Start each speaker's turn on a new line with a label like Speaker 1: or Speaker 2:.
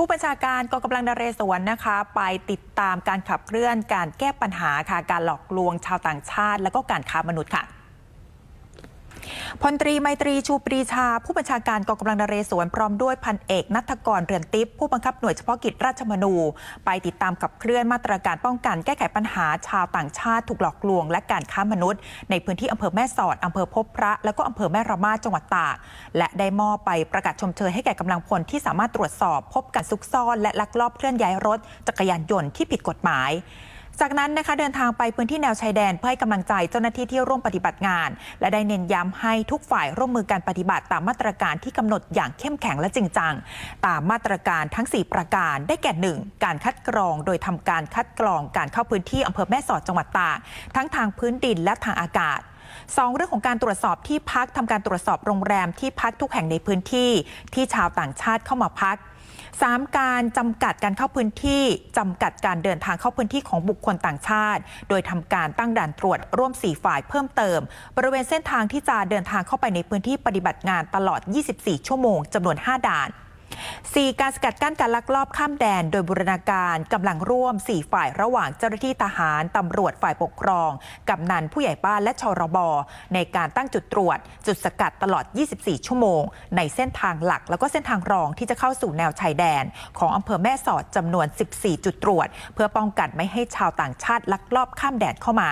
Speaker 1: ผู้บัญชาการกองกำลังนเรศวรนะคะ ไปติดตามการขับเคลื่อนการแก้ปัญหาค่ะการหลอกลวงชาวต่างชาติ และก็การค้ามนุษย์ค่ะ พลตรีไมตรีชูปรีชา ผู้บัญชาการกองกำลังนเรศวรพร้อมด้วยพันเอกนัทกรเรือนติปผู้บังคับหน่วยเฉพาะกิจราชมนู ไปติดตามขับเคลื่อนมาตรการป้องกันแก้ไขปัญหาชาวต่างชาติถูกหลอกลวง และการค้ามนุษย์ ในพื้นที่อำเภอแม่สอดอำเภอพบพระ และก็อำเภอแม่ระมาจังหวัดตากและได้มอบไปประกาศชมเชยให้แก่กำลังพลที่สามารถตรวจสอบ พบการซุกซ่อน และลักลอบเคลื่อนย้ายรถจักรยานยนต์ที่ผิดกฎหมาย จากนั้นนะคะเดินทางไปพื้นที่แนวชายแดนเพื่อให้กำลังใจเจ้าหน้าที่ที่ร่วมปฏิบัติงาน และได้เน้นย้ำให้ทุกฝ่ายร่วมมือการปฏิบัติตามมาตรการที่กำหนดอย่างเข้มแข็งและจริงจัง ตามมาตรการทั้ง 4 ประการ ได้แก่ 1. การคัดกรอง โดยทำการคัดกรองการเข้าพื้นที่อำเภอแม่สอดจังหวัดตากทั้งทางพื้นดินและทางอากาศสองเรื่องของการตรวจสอบที่พักทำการตรวจสอบโรงแรมที่พักทุกแห่งในพื้นที่ ที่ชาวต่างชาติเข้ามาพัก 3. การจำกัดการเข้าพื้นที่จำกัดการเดินทางเข้าพื้นที่ของบุคคลต่างชาติ โดยทำการตั้งด่านตรวจร่วม 4 ฝ่ายเพิ่มเติม บริเวณเส้นทางที่จะเดินทางเข้าไปในพื้นที่ปฏิบัติงานตลอด 24 ชั่วโมงจำนวน 5 ด่าน 4. การสกัดกั้นการลักลอบข้ามแดน โดยบูรณาการกำลังร่วม 4 ฝ่ายระหว่างเจ้าหน้าที่ทหารตำรวจฝ่ายปกครองกำนันผู้ใหญ่บ้านและชรบในการตั้งจุดตรวจ จุดสกัดตลอด 24 ชั่วโมง ในเส้นทางหลัก แล้วก็เส้นทางรองที่จะเข้าสู่แนวชายแดน ของอำเภอแม่สอดจำนวน 14 จุดตรวจ เพื่อป้องกันไม่ให้ชาวต่างชาติลักลอบข้ามแดนเข้ามา